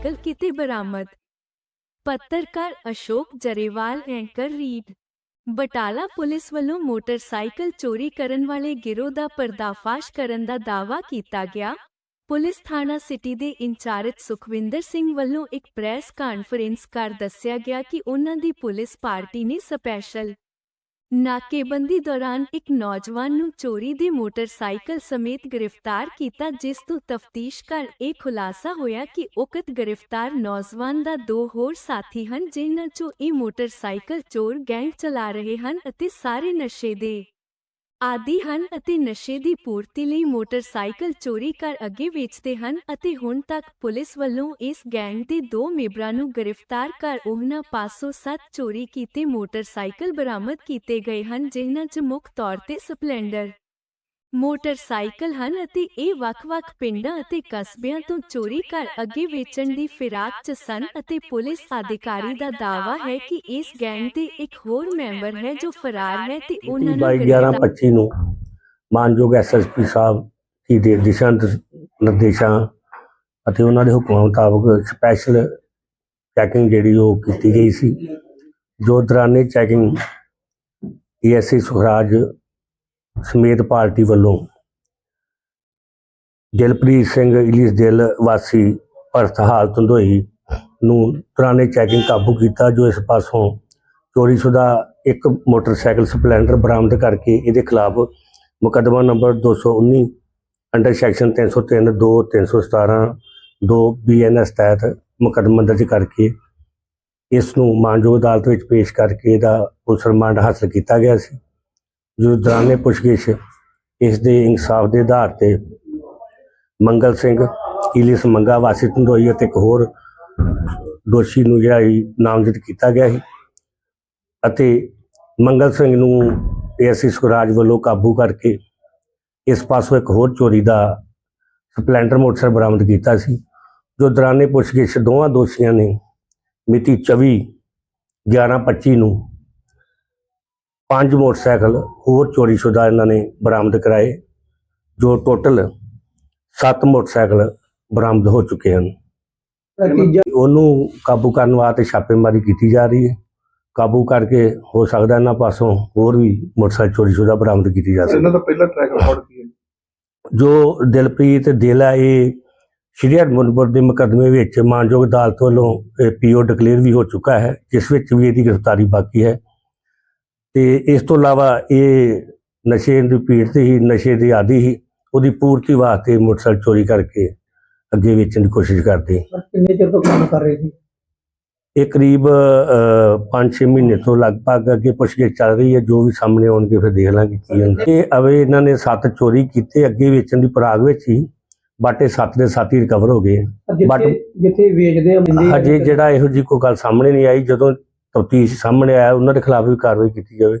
ਕੀਤੇ ਬਰਾਮਦ ਪੱਤਰਕਾਰ Ashok Jarewal anchor read Batala police ਵੱਲੋਂ ਮੋਟਰਸਾਈਕਲ ਚੋਰੀ ਕਰਨ ਵਾਲੇ ਗਿਰੋਹ ਦਾ ਪਰਦਾਫਾਸ਼ ਕਰਨ ਦਾ ਦਾਅਵਾ ਕੀਤਾ ਗਿਆ ਪੁਲਿਸ ਥਾਣਾ ਸਿਟੀ ਦੇ ਇੰਚਾਰਜ ਸੁਖਵਿੰਦਰ ਸਿੰਘ ਵੱਲੋਂ ਇੱਕ ਪ੍ਰੈਸ ਕਾਨਫਰੰਸ ਕਰ ਦੱਸਿਆ ਗਿਆ ਕਿ ਉਹਨਾਂ ਦੀ ਪੁਲਿਸ ਪਾਰਟੀ ਨੇ ਸਪੈਸ਼ਲ ਨਾਕੇਬੰਦੀ ਦੌਰਾਨ ਇੱਕ ਨੌਜਵਾਨ ਨੂੰ ਚੋਰੀ ਦੇ ਮੋਟਰਸਾਈਕਲ ਸਮੇਤ ਗ੍ਰਿਫਤਾਰ ਕੀਤਾ, ਜਿਸ ਤੋਂ ਤਫਤੀਸ਼ ਕਰ ਇਹ ਖੁਲਾਸਾ ਹੋਇਆ ਕਿ ਉਕਤ ਗ੍ਰਿਫਤਾਰ ਨੌਜਵਾਨ ਦਾ ਦੋ ਹੋਰ ਸਾਥੀ ਹਨ, ਜਿਨ੍ਹਾਂ ਚੋਂ ਇਹ ਮੋਟਰਸਾਈਕਲ ਚੋਰ ਗੈਂਗ ਚਲਾ ਰਹੇ ਹਨ ਅਤੇ ਸਾਰੇ ਨਸ਼ੇ ਦੇ ਆਦੀ ਹਨ ਅਤੇ ਨਸ਼ੇ ਦੀ ਪੂਰਤੀ ਲਈ ਮੋਟਰਸਾਈਕਲ ਚੋਰੀ ਕਰ ਅੱਗੇ ਵੇਚਦੇ ਹਨ ਅਤੇ ਹੁਣ ਤੱਕ ਪੁਲਿਸ ਵੱਲੋਂ ਇਸ ਗੈਂਗ ਦੇ ਦੋ ਮੈਂਬਰਾਂ ਨੂੰ ਗ੍ਰਿਫਤਾਰ ਕਰ ਉਹਨਾਂ ਪਾਸੋਂ ਸੱਤ ਚੋਰੀ ਕੀਤੇ ਮੋਟਰਸਾਈਕਲ ਬਰਾਮਦ ਕੀਤੇ ਗਏ ਹਨ, ਜਿਨ੍ਹਾਂ 'ਚ ਮੁੱਖ ਤੌਰ ਤੇ ਸਪਲੈਂਡਰ ਮੋਟਰਸਾਈਕਲ ਹਨ ਅਤੇ ਇਹ ਵੱਖ-ਵੱਖ ਪਿੰਡਾਂ ਅਤੇ ਕਸਬਿਆਂ ਤੋਂ ਚੋਰੀ ਕਰ ਅੱਗੇ ਵੇਚਣ ਦੀ ਫਿਰਾਕ 'ਚ ਸਨ ਅਤੇ ਪੁਲਿਸ ਅਧਿਕਾਰੀ ਦਾ ਦਾਅਵਾ ਹੈ ਕਿ ਇਸ ਗੈਂਗ ਦੇ ਇੱਕ ਹੋਰ ਮੈਂਬਰ ਹੈ ਜੋ ਫਰਾਰ ਹੈ ਤੇ ਉਹਨਾਂ ਨੂੰ 22 ਗ੍ਰਿਫਤਾਰ 11 25 ਨੂੰ ਮਾਨਯੋਗ ਐਸਐਸਪੀ ਸਾਹਿਬ ਜੀ ਦੇ ਦਿਸ਼ਾ ਨਿਰ- ਨਿਰਦੇਸ਼ਾਂ ਅਤੇ ਉਹਨਾਂ ਦੇ ਹੁਕਮਾਂ ਮੁਤਾਬਕ ਸਪੈਸ਼ਲ ਚੈਕਿੰਗ ਜਿਹੜੀ ਉਹ ਕੀਤੀ ਗਈ ਸੀ। ਜੋ ਦੌਰਾਨੇ ਚੈਕਿੰਗ ਏਐਸਏ ਸੁਖਰਾਜ ਸਮੇਤ ਪਾਰਟੀ ਵੱਲੋਂ ਦਿਲਪ੍ਰੀਤ ਸਿੰਘ ਇਲੀਸ ਦਿਲ ਵਾਸੀ ਭਰਤ ਹਾਲ ਧੰਦੋਈ ਨੂੰ ਦੌਰਾਨੇ ਚੈਕਿੰਗ ਕਾਬੂ ਕੀਤਾ, ਜੋ ਇਸ ਪਾਸੋਂ ਚੋਰੀਸ਼ੁਦਾ ਇੱਕ ਮੋਟਰਸਾਈਕਲ ਸਪਲੈਂਡਰ ਬਰਾਮਦ ਕਰਕੇ ਇਹਦੇ ਖਿਲਾਫ ਮੁਕੱਦਮਾ ਨੰਬਰ 219 ਅੰਡਰ ਸੈਕਸ਼ਨ 303 2 317 2 ਬੀਐਨਐਸ ਤਹਿਤ ਮੁਕੱਦਮਾ ਦਰਜ ਕਰਕੇ ਇਸ ਨੂੰ ਮਾਨਯੋਗ ਅਦਾਲਤ ਵਿੱਚ ਪੇਸ਼ ਕਰਕੇ ਇਹਦਾ ਪੁਲਿਸ ਰਿਮਾਂਡ ਹਾਸਲ ਕੀਤਾ ਗਿਆ ਸੀ। ਜੋ ਦੌਰਾਨੇ ਪੁੱਛਗਿੱਛ ਇਸ ਦੇ ਇਨਸਾਫ ਦੇ ਆਧਾਰ ਤੇ ਮੰਗਲ ਸਿੰਘ ਇਲੀਸ ਮੰਗਾ ਵਾਸੀ ਧੰਦੋਈ ਅਤੇ ਇੱਕ ਹੋਰ ਦੋਸ਼ੀ ਨੂੰ ਜਿਹੜਾ ਸੀ ਨਾਮਜ਼ਦ ਕੀਤਾ ਗਿਆ ਸੀ ਅਤੇ ਮੰਗਲ ਸਿੰਘ ਨੂੰ ਏਐਸਸੀ ਸੁਖਰਾਜ ਵੱਲੋਂ ਕਾਬੂ ਕਰਕੇ ਇਸ ਪਾਸੋਂ ਇੱਕ ਹੋਰ ਚੋਰੀ ਦਾ ਸਪਲੈਂਡਰ ਮੋਟਰਸਾਈਕਲ ਬਰਾਮਦ ਕੀਤਾ ਸੀ। ਜੋ ਦੌਰਾਨੇ ਪੁੱਛਗਿੱਛ ਦੋਵਾਂ ਦੋਸ਼ੀਆਂ ਨੇ ਮਿਤੀ 24 11 25 ਨੂੰ ਪੰਜ ਮੋਟਰਸਾਈਕਲ ਹੋਰ ਚੋਰੀਸ਼ੁਦਾ ਇਹਨਾਂ ਨੇ ਬਰਾਮਦ ਕਰਾਏ ਜੋ ਟੋਟਲ 7 ਮੋਟਰਸਾਈਕਲ ਬਰਾਮਦ ਹੋ ਚੁੱਕੇ ਹਨ। ਉਹਨੂੰ ਕਾਬੂ ਕਰਨ ਵਾਸਤੇ ਛਾਪੇਮਾਰੀ ਕੀਤੀ ਜਾ ਰਹੀ ਹੈ। ਕਾਬੂ ਕਰਕੇ ਹੋ ਸਕਦਾ ਇਹਨਾਂ ਪਾਸੋਂ ਹੋਰ ਵੀ ਮੋਟਰਸਾਈਕਲ ਚੋਰੀ ਸ਼ੁਦਾ ਬਰਾਮਦ ਕੀਤੀ ਜਾ ਸਕਦੀ ਇਹਨਾਂ ਦਾ ਪਹਿਲਾ ਟਰੈਕ ਰਿਕਾਰਡ ਕੀ ਹੈ? ਜੋ ਦਿਲਪ੍ਰੀਤ ਦਿਲ ਇਹ ਸ਼੍ਰੀ ਹਰਮੰਦਪੁਰ ਦੇ ਮੁਕੱਦਮੇ ਵਿੱਚ ਮਾਨਯੋਗ ਅਦਾਲਤ ਵੱਲੋਂ ਪੀਓ ਡਿਕਲੇਅਰ ਵੀ ਹੋ ਚੁੱਕਾ ਹੈ ਜਿਸ ਵਿੱਚ ਵੀ ਇਹਦੀ ਗ੍ਰਿਫਤਾਰੀ ਬਾਕੀ ਹੈ। ਤੇ ਇਸ ਤੋਂ ਇਲਾਵਾ ਇਹ ਨਸ਼ੇ ਦੀ ਪੀੜਤ ਹੀ ਨਸ਼ੇ ਦੀ ਆਦੀ ਹੀ ਉਹਦੀ ਪੂਰਤੀ ਵਾਸਤੇ ਮੋਟਰਸਾਈਕਲ ਚੋਰੀ ਕਰਕੇ ਅੱਗੇ ਵੇਚਣ ਦੀ ਕੋਸ਼ਿਸ਼ ਕਰਦੇ ਕਿੰਨੇ ਚਿਰ ਤੋਂ ਕੰਮ ਕਰ ਰਹੇ ਸੀ ਇਹ ਕਰੀਬ 5-6 ਮਹੀਨੇ ਤੋਂ ਲਗਭਗ ਅੱਗੇ ਪੁੱਛਗਿੱਛ ਚੱਲ ਰਹੀ ਹੈ। ਜੋ ਵੀ ਸਾਹਮਣੇ ਆਉਣਗੇ ਫਿਰ ਦੇਖ ਲਾਂਗੇ ਕੀ ਹੁੰਦਾ। ਇਹ ਅਵੇ ਇਹਨਾਂ ਨੇ ਸੱਤ ਚੋਰੀ ਕੀਤੇ ਅੱਗੇ ਵੇਚਣ ਦੀ ਪਰਾਗ ਵਿੱਚ ਹੀ ਬਾਟੇ ਸੱਤ ਦੇ ਸੱਤ ਹੀ ਰਿਕਵਰ ਹੋ ਗਏ ਜਿੱਥੇ ਜਿੱਥੇ ਵੇਚਦੇ ਹਜੇ ਜਿਹੜਾ ਇਹੋ ਜੀ ਕੋਈ ਗੱਲ ਸਾਹਮਣੇ ਨਹੀਂ ਆਈ। ਜਦੋਂ ਤਫਤੀਸ਼ ਸਾਹਮਣੇ ਆਇਆ ਉਹਨਾਂ ਦੇ ਖਿਲਾਫ ਵੀ ਕਾਰਵਾਈ ਕੀਤੀ ਜਾਵੇ